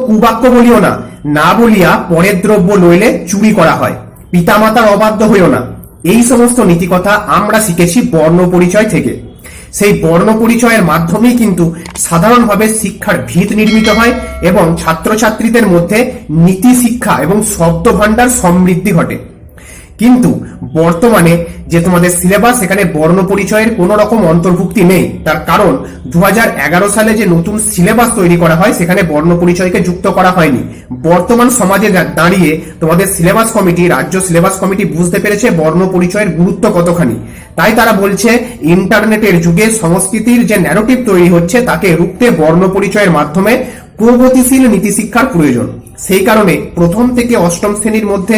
কুবাক্য বলিও না। না বলিয়া পরের দ্রব্য লইলে চুরি করা হয়। পিতামাতার অবাধ্য হইও না। এই সমস্ত নীতিকথা আমরা শিখেছি বর্ণ পরিচয় থেকে। সেই বর্ণ পরিচয়ের মাধ্যমেই কিন্তু সাধারণভাবে শিক্ষার ভিত নির্মিত হয় এবং ছাত্রছাত্রীদের মধ্যে নীতি শিক্ষা এবং শব্দ ভাণ্ডার সমৃদ্ধি ঘটে। কিন্তু বর্তমানে যে তোমাদের সিলেবাস, সেখানে বর্ণ পরিচয়ের কোনো রকম অন্তর্ভুক্তি নেই। তার কারণ দু হাজার এগারো সালে যে নতুন সিলেবাস তৈরি করা হয়, সেখানে বর্ণ পরিচয়কে যুক্ত করা হয়নি। বর্তমান সমাজে দাঁড়িয়ে তোমাদের সিলেবাস কমিটি, রাজ্য সিলেবাস কমিটি বুঝতে পেরেছে বর্ণ পরিচয়ের গুরুত্ব কতখানি। তাই তারা বলছে, ইন্টারনেটের যুগে সংস্কৃতির যে ন্যারেটিভ তৈরি হচ্ছে, তাকে রুখতে বর্ণ পরিচয়ের মাধ্যমে প্রগতিশীল নীতিশিক্ষার প্রয়োজন। সেই কারণে প্রথম থেকে অষ্টম শ্রেণির মধ্যে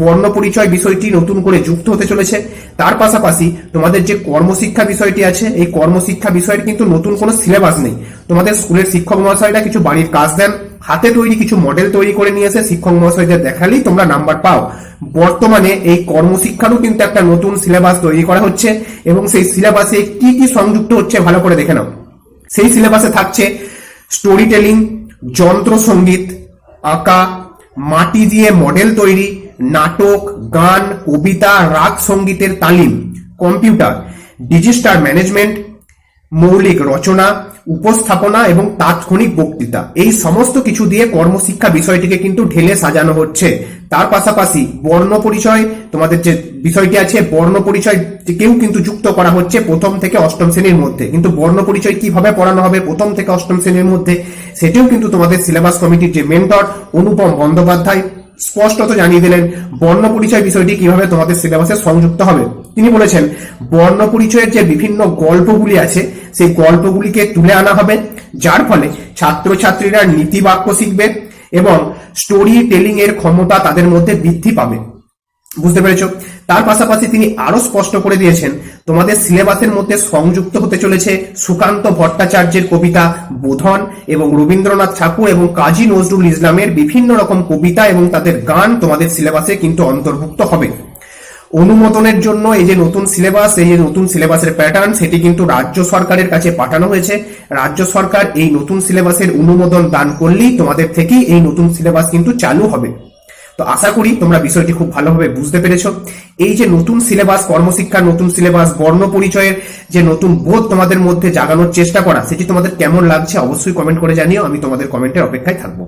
বর্ণ পরিচয় বিষয়টি নতুন করে যুক্ত হতে চলেছে। তার পাশাপাশি তোমাদের যে কর্মশিক্ষা বিষয়টি আছে, এই কর্মশিক্ষা বিষয়ের কিন্তু নতুন কোনো সিলেবাস নেই। তোমাদের স্কুলের শিক্ষক মহাশয়রা কিছু বাড়ির কাজ দেন, হাতে তৈরি কিছু মডেল তৈরি করে নিয়ে এসে শিক্ষক মহাশয়দের দেখালেই তোমরা নাম্বার পাও। বর্তমানে এই কর্মশিক্ষারও কিন্তু একটা নতুন সিলেবাস তৈরি করা হচ্ছে এবং সেই সিলেবাসে কি কি সংযুক্ত হচ্ছে ভালো করে দেখে নাও। সেই সিলেবাসে থাকছে স্টোরি টেলিং যন্ত্র সংগীত আঁকা মাটি দিয়ে মডেল তৈরি নাটক গান কবিতা রাগ সঙ্গীতের তালিম কম্পিউটার ডিজিস্টার ম্যানেজমেন্ট মৌলিক রচনা, উপস্থাপনা এবং তাৎক্ষণিক বক্তৃতা। এই সমস্ত কিছু দিয়ে কর্মশিক্ষা বিষয়টিকে কিন্তু ঢেলে সাজানো হচ্ছে। তার পাশাপাশি বর্ণ পরিচয়, তোমাদের যে বিষয়টি আছে, বর্ণ পরিচয় কেউ কিন্তু যুক্ত করা হচ্ছে প্রথম থেকে অষ্টম শ্রেণির মধ্যে। কিন্তু বর্ণ পরিচয় কীভাবে পড়ানো হবে প্রথম থেকে অষ্টম শ্রেণির মধ্যে, সেটিও কিন্তু তোমাদের সিলেবাস কমিটির যে মেন্টর অনুপম বন্দ্যোপাধ্যায় স্পষ্টত জানিয়ে দিলেন, বর্ণ পরিচয় বিষয়টি কীভাবে তোমাদের সিলেবাসে সংযুক্ত হবে। তিনি বলেছেন, বর্ণ পরিচয়ের যে বিভিন্ন গল্পগুলি আছে, সেই গল্পগুলিকে তুলে আনা হবে, যার ফলে ছাত্রছাত্রীরা নীতি বাক্য শিখবে এবং স্টোরি টেলিং এর ক্ষমতা তাদের মধ্যে বৃদ্ধি পাবে। বুঝতে পেরেছ? তার পাশাপাশি তিনি আরও স্পষ্ট করে দিয়েছেন, তোমাদের সিলেবাসের মধ্যে সংযুক্ত হতে চলেছে সুকান্ত ভট্টাচার্যের কবিতা বোধন এবং রবীন্দ্রনাথ ঠাকুর এবং কাজী নজরুল ইসলামের বিভিন্ন রকম কবিতা এবং তাদের গান তোমাদের সিলেবাসে কিন্তু অন্তর্ভুক্ত হবে। অনুমোদনের জন্য এই যে নতুন সিলেবাস, এই যে নতুন সিলেবাসের প্যাটার্ন, সেটি কিন্তু রাজ্য সরকারের কাছে পাঠানো হয়েছে। রাজ্য সরকার এই নতুন সিলেবাসের অনুমোদন দান করলেই তোমাদের থেকেই এই নতুন সিলেবাস কিন্তু চালু হবে। তো আশা করি তোমরা বিষয়টি খুব ভালোভাবে বুঝতে পেরেছ। এই যে নতুন সিলেবাস কর্মশিক্ষার নতুন সিলেবাস, বর্ণ পরিচয়ের যে নতুন বোধ তোমাদের মধ্যে জাগানোর চেষ্টা করা, সেটি তোমাদের কেমন লাগছে অবশ্যই কমেন্ট করে জানিও, আমি তোমাদের কমেন্টের অপেক্ষায় থাকব।